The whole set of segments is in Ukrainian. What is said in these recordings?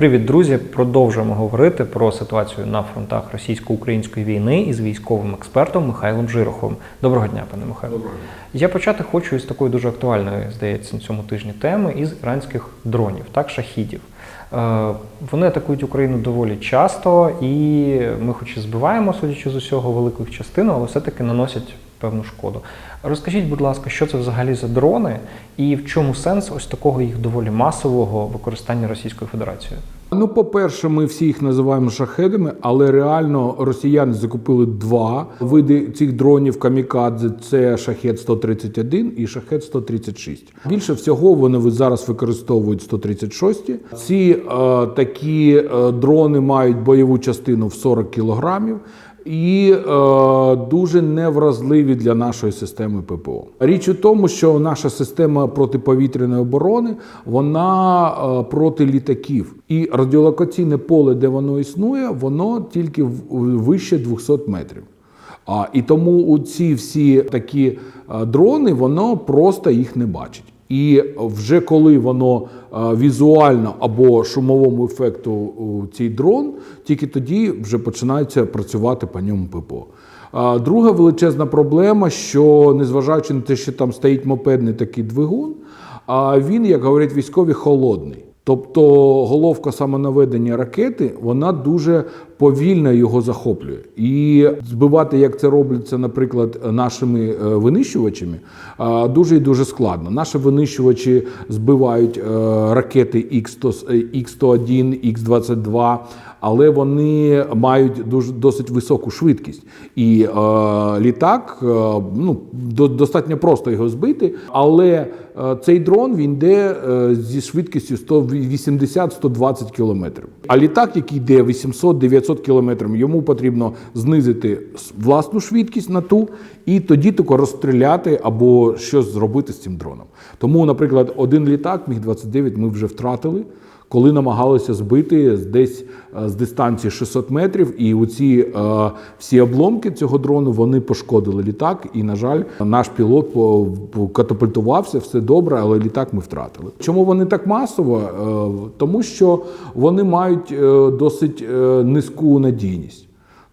Привіт, друзі! Продовжуємо говорити про ситуацію на фронтах російсько-української війни із військовим експертом Михайлом Жироховим. Доброго дня, пане Михайло. Доброго Я почати хочу із такої дуже актуальної, здається, на цьому тижні теми із іранських дронів, так, шахідів. Е, Вони атакують Україну доволі часто, і ми, хоч і збиваємо, судячи з усього, велику їх частину, але все-таки наносять певну шкоду. Розкажіть, будь ласка, що це взагалі за дрони, і в чому сенс ось такого їх доволі масового використання Російською Федерацією? Ну, по-перше, ми всі їх називаємо шахедами, але реально росіяни закупили два види цих дронів камікадзе: це шахет 131 і шахет 136. Більше всього вони зараз використовують 136. Ці е, такі е, дрони мають бойову частину в 40 кілограмів. І е, дуже невразливі для нашої системи ППО. Річ у тому, що наша система протиповітряної оборони вона е, проти літаків, і радіолокаційне поле, де воно існує, воно тільки вище 200 метрів. А, і тому у ці всі такі е, дрони, воно просто їх не бачить. І вже коли воно е, візуально або шумовому ефекту цей дрон, тільки тоді вже починається працювати по ньому ППО. Друга величезна проблема, що незважаючи на те, що там стоїть мопедний такий двигун, він, як говорять військові, холодний. Тобто головка самонаведення ракети вона дуже повільно його захоплює. І збивати, як це робиться, наприклад, нашими е, винищувачами, дуже і дуже складно. Наші винищувачі збивають е, ракети X100, X101, X22, але вони мають дуже досить високу швидкість. І е, літак е, ну, до, достатньо просто його збити, але е, цей дрон він йде е, зі швидкістю 180-120 км. А літак, який йде 800-900 км, йому потрібно знизити власну швидкість на ту, і тоді тільки розстріляти або щось зробити з цим дроном. Тому, наприклад, один літак, міг 29 ми вже втратили коли намагалися збити десь е, з дистанції 600 метрів, і оці е, всі обломки цього дрону вони пошкодили літак. І, на жаль, наш пілот катапультувався, все добре, але літак ми втратили. Чому вони так масово? Е, Тому що вони мають досить низьку надійність.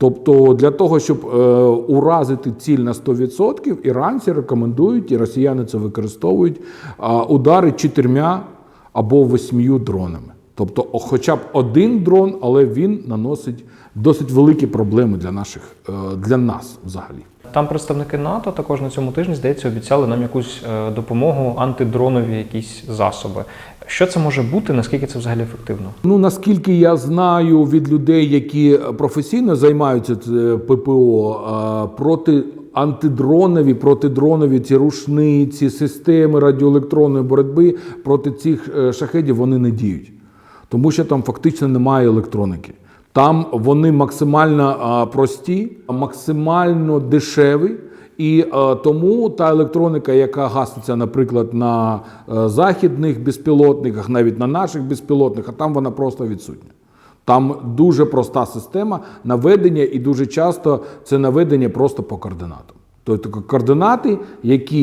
Тобто для того, щоб е, уразити ціль на 100%, іранці рекомендують, і росіяни це використовують, е, удари чотирма або восьмию дронами. Тобто, хоча б один дрон, але він наносить досить великі проблеми для наших е, для нас взагалі. Там представники НАТО також на цьому тижні, здається, обіцяли нам якусь е, допомогу, антидронові якісь засоби. Що це може бути? Наскільки це взагалі ефективно? Ну наскільки я знаю від людей, які професійно займаються ППО, е, проти антидронові, протидронові ці рушниці, системи радіоелектронної боротьби проти цих е, шахедів вони не діють, тому що там фактично немає електроніки. Там вони максимально прості, максимально дешеві. І тому та електроніка, яка гаситься, наприклад, на е, західних безпілотниках, навіть на наших безпілотниках, а там вона просто відсутня. Там дуже проста система наведення, і дуже часто це наведення просто по координатам. Тобто координати, які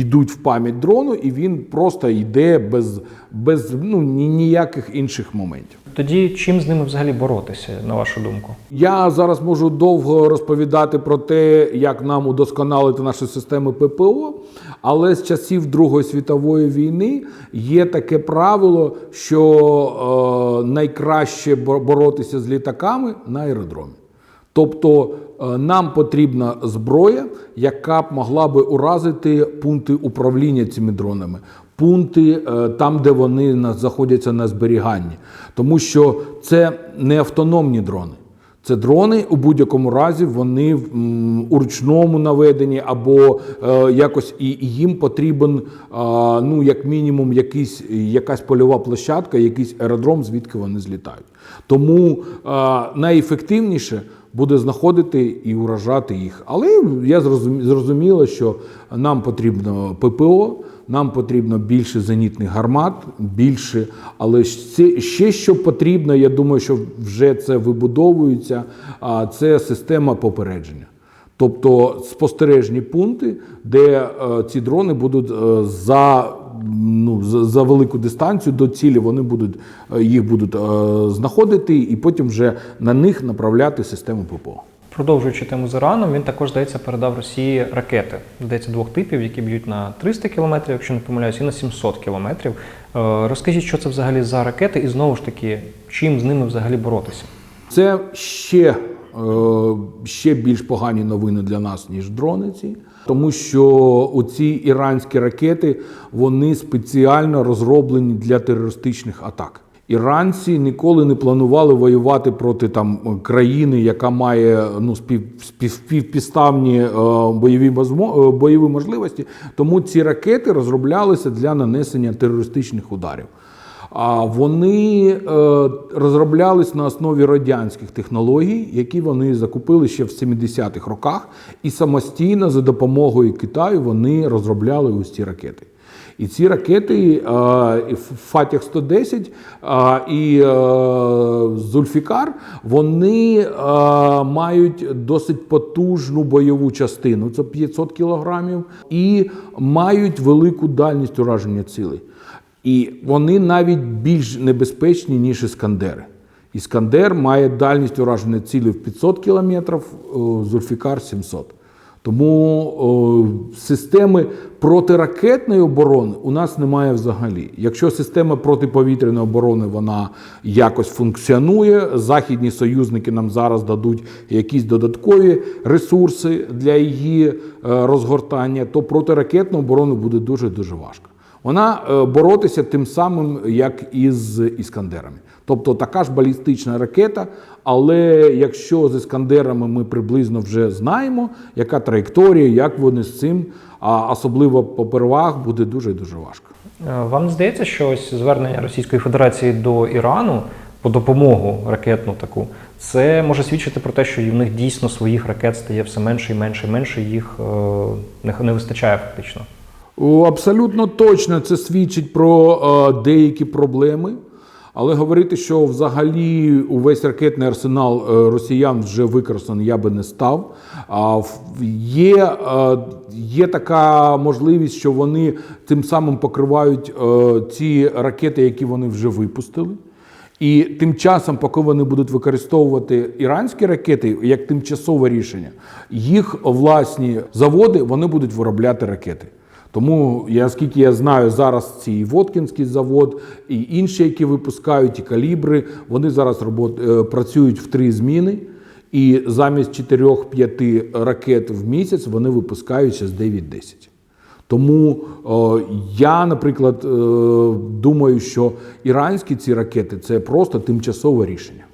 йдуть в пам'ять дрону, і він просто йде без, без ну, ніяких інших моментів. Тоді чим з ними взагалі боротися, на вашу думку? Я зараз можу довго розповідати про те, як нам удосконалити наші системи ППО, але з часів Другої світової війни є таке правило, що е, найкраще боротися з літаками на аеродромі. Тобто нам потрібна зброя, яка б могла би уразити пункти управління цими дронами, пункти е, там, де вони на- знаходяться на зберіганні. Тому що це не автономні дрони. Це дрони у будь-якому разі вони у ручному наведенні або е, якось і і їм потрібен а, ну як мінімум якийсь, якась польова площадка, якийсь аеродром, звідки вони злітають. Тому а, найефективніше буде знаходити і уражати їх. Але я зрозумі- зрозуміло, що нам потрібно ППО. Нам потрібно більше зенітних гармат, більше, але ще що потрібно, я думаю, що вже це вибудовується. А це система попередження. Тобто спостережні пункти, де е, ці дрони будуть е, за ну, за, за велику дистанцію до цілі вони будуть е, їх будуть е, знаходити і потім вже на них направляти систему ППО. Продовжуючи тему з Іраном, він також, здається, передав Росії ракети, здається, двох типів, які б'ють на 300 кілометрів, якщо не помиляюсь, і на 700 кілометрів. Е, Розкажіть, що це взагалі за ракети, і знову ж таки, чим з ними взагалі боротися? Це ще, ще більш погані новини для нас, ніж дрони ці. Тому що оці іранські ракети вони спеціально розроблені для терористичних атак. Іранці ніколи не планували воювати проти там країни, яка має ну спів, е, е, бойові можливості. Тому ці ракети розроблялися для нанесення терористичних ударів. А вони е, розроблялись на основі радянських технологій, які вони закупили ще в 70-х роках, і самостійно за допомогою Китаю вони розробляли ось ці ракети. І ці ракети е, і Фатіх 110 е, і е, Зульфікар вони е, мають досить потужну бойову частину, це 500 кілограмів, і мають велику дальність ураження цілей. І вони навіть більш небезпечні, ніж іскандери. Іскандер має дальність ураження цілі в 500 кілометрів, Зульфікар 700. Тому о, системи протиракетної оборони у нас немає взагалі. Якщо система протиповітряної оборони вона якось функціонує, західні союзники нам зараз дадуть якісь додаткові ресурси для її е, розгортання, то протиракетну оборону буде дуже дуже важко. Вона е, боротися тим самим, як і з іскандерами. Тобто така ж балістична ракета, але якщо з іскандерами ми приблизно вже знаємо, яка траєкторія, як вони з цим, а особливо по первах, буде дуже дуже важко. Е, Вам здається, що ось звернення Російської Федерації до Ірану по допомогу ракетну таку, це може свідчити про те, що і в них дійсно своїх ракет стає все менше і менше і менше, їх е, не вистачає фактично. Абсолютно точно це свідчить про е, деякі проблеми. Але говорити, що взагалі увесь ракетний арсенал е, росіян вже використаний, я би не став. Є, е, є така можливість, що вони тим самим покривають ці ракети, які вони вже випустили. І тим часом, поки вони будуть використовувати іранські ракети як тимчасове рішення, їх власні заводи вони будуть виробляти ракети. Тому, я, скільки я знаю, зараз ці і Воткінський завод, і інші, які випускають, і калібри, вони зараз робот, е, працюють в три зміни. І замість 4-5 ракет в місяць вони випускають ще з 9-10. Тому е, я, наприклад, е, думаю, що іранські ці ракети це просто тимчасове рішення.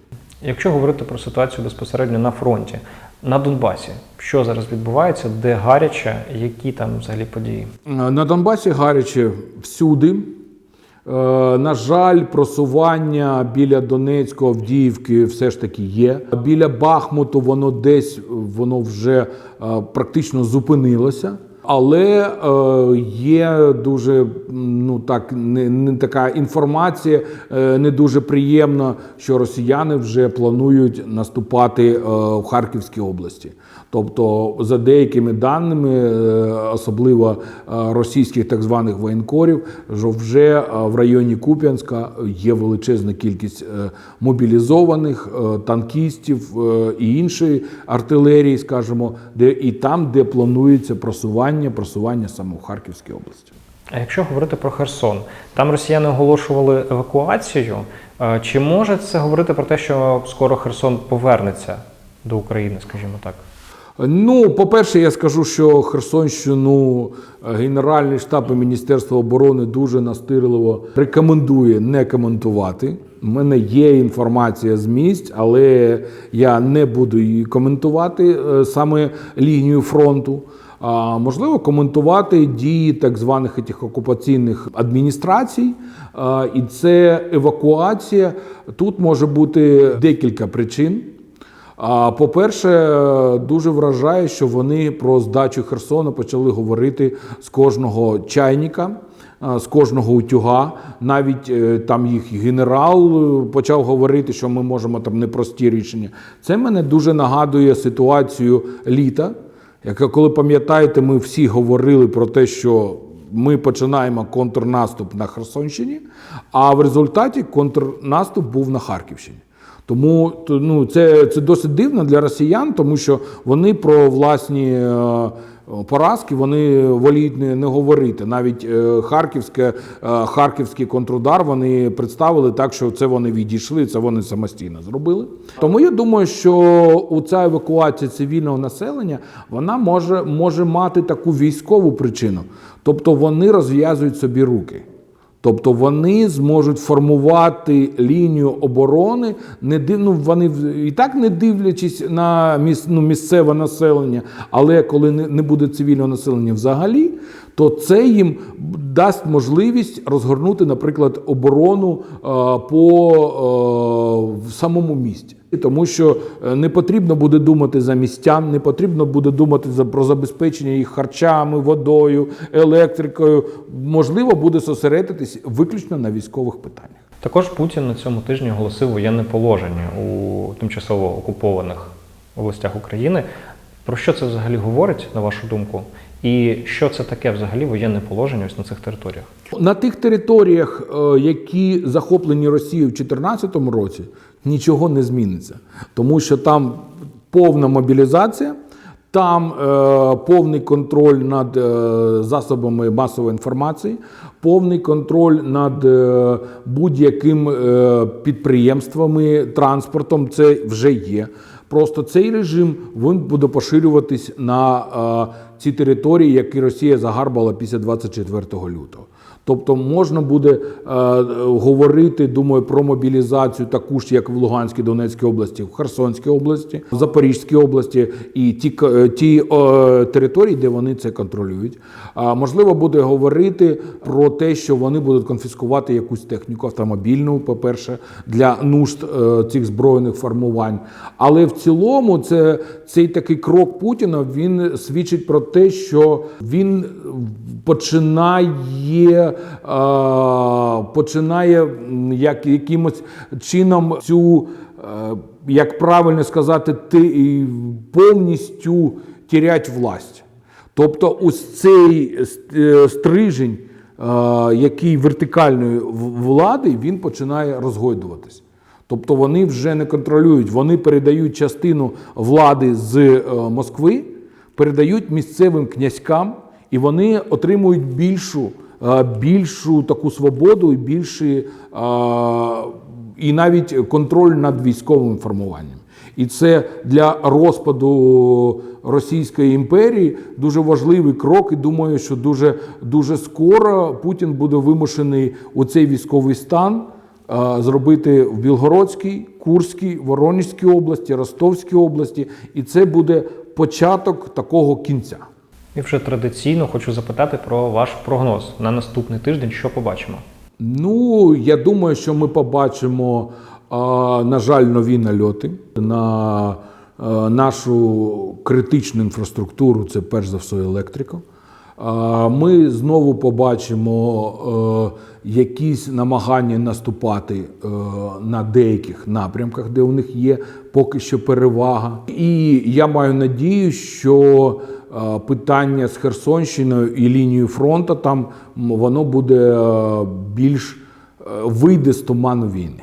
Якщо говорити про ситуацію безпосередньо на фронті, на Донбасі, що зараз відбувається, де гаряче, які там взагалі події? Е, На Донбасі гаряче всюди. Е, На жаль, просування біля Донецького Авдіївки все ж таки є. Біля Бахмуту воно десь воно вже е, практично зупинилося. Але е, є дуже ну так не, не така інформація, е, не дуже приємна, що росіяни вже планують наступати е, в Харківській області. Тобто, за деякими даними, е, особливо е, російських так званих воєнкорів, що вже е, в районі Куп'янська є величезна кількість мобілізованих танкістів і іншої артилерії, скажімо, де і там, де планується просування, просування саме в Харківській області. А якщо говорити про Херсон, там росіяни оголошували евакуацію. Е, Чи може це говорити про те, що скоро Херсон повернеться до України, скажімо так? Ну, по-перше, я скажу, що Херсонщину е, Генеральний штаб і Міністерство оборони дуже настирливо рекомендує не коментувати. У мене є інформація з місць, але я не буду її коментувати е, саме лінію фронту. Можливо, коментувати дії так званих этих окупаційних адміністрацій. І це евакуація. Тут може бути декілька причин. По-перше, дуже вражає, що вони про здачу Херсона почали говорити з кожного чайника, з кожного утюга. Навіть е, там їх генерал почав говорити, що ми можемо там непрості рішення. Це мене дуже нагадує ситуацію літа. Яка, коли пам'ятаєте, ми всі говорили про те, що ми починаємо контрнаступ на Херсонщині, а в результаті контрнаступ був на Харківщині. Тому ну, це, це досить дивно для росіян, тому що вони про власні е, поразки вони воліють не, не говорити. Навіть е, харківське, е, харківський контрудар вони представили так, що це вони відійшли, це вони самостійно зробили. Тому я думаю, що у ця евакуація цивільного населення вона може, може мати таку військову причину, тобто вони розв'язують собі руки. Тобто вони зможуть формувати лінію оборони, не ну, вони і так не дивлячись на міс, ну, місцеве населення, але коли не, не буде цивільного населення взагалі, то це їм дасть можливість розгорнути, наприклад, оборону е, по е, в самому місті. Тому що е, не потрібно буде думати за містян, не потрібно буде думати за про забезпечення їх харчами, водою, електрикою. Можливо, буде зосередитись виключно на військових питаннях. Також Путін на цьому тижні оголосив воєнне положення у тимчасово окупованих областях України. Про що це взагалі говорить, на вашу думку? І що це таке взагалі воєнне положення ось на цих територіях? На тих територіях, е, які захоплені Росією в 2014 році, нічого не зміниться, тому що там повна мобілізація, там е, повний контроль над е, засобами масової інформації, повний контроль над будь-яким підприємствами, транспортом. Це вже є. Просто цей режим він буде поширюватись на е, ці території, які Росія загарбала після 24 лютого. Тобто можна буде е, говорити, думаю, про мобілізацію таку ж, як в Луганській, Донецькій області, в Херсонській області, в Запорізькій області і ті, е, ті е, території, де вони це контролюють. А можливо, буде говорити про те, що вони будуть конфіскувати якусь техніку автомобільну, по-перше, для нужд е, цих збройних формувань. Але в цілому, це цей такий крок Путіна він свідчить про те, що він починає, е, починає як, якимось чином цю, е, як правильно сказати, ти, повністю тірять власть. Тобто, ось цей е, стрижень, е, який вертикальної влади, він починає розгойдуватись. Тобто вони вже не контролюють, вони передають частину влади з е, Москви, передають місцевим князькам, і вони отримують більшу, е, більшу таку свободу і більші, е, і навіть контроль над військовим формуванням. І це для розпаду Російської імперії дуже важливий крок. І думаю, що дуже, дуже скоро Путін буде вимушений у цей військовий стан е, зробити в Білгородській, Курській, Воронезькій області, Ростовській області, і це буде початок такого кінця. І вже традиційно хочу запитати про ваш прогноз на наступний тиждень, що побачимо. Ну, я думаю, що ми побачимо, на жаль, нові нальоти на нашу критичну інфраструктуру, це перш за все електрика. Ми знову побачимо е, якісь намагання наступати е, на деяких напрямках, де у них є поки що перевага. І я маю надію, що питання з Херсонщиною і лінією фронту там воно буде е, більш е, вийде з туману війни.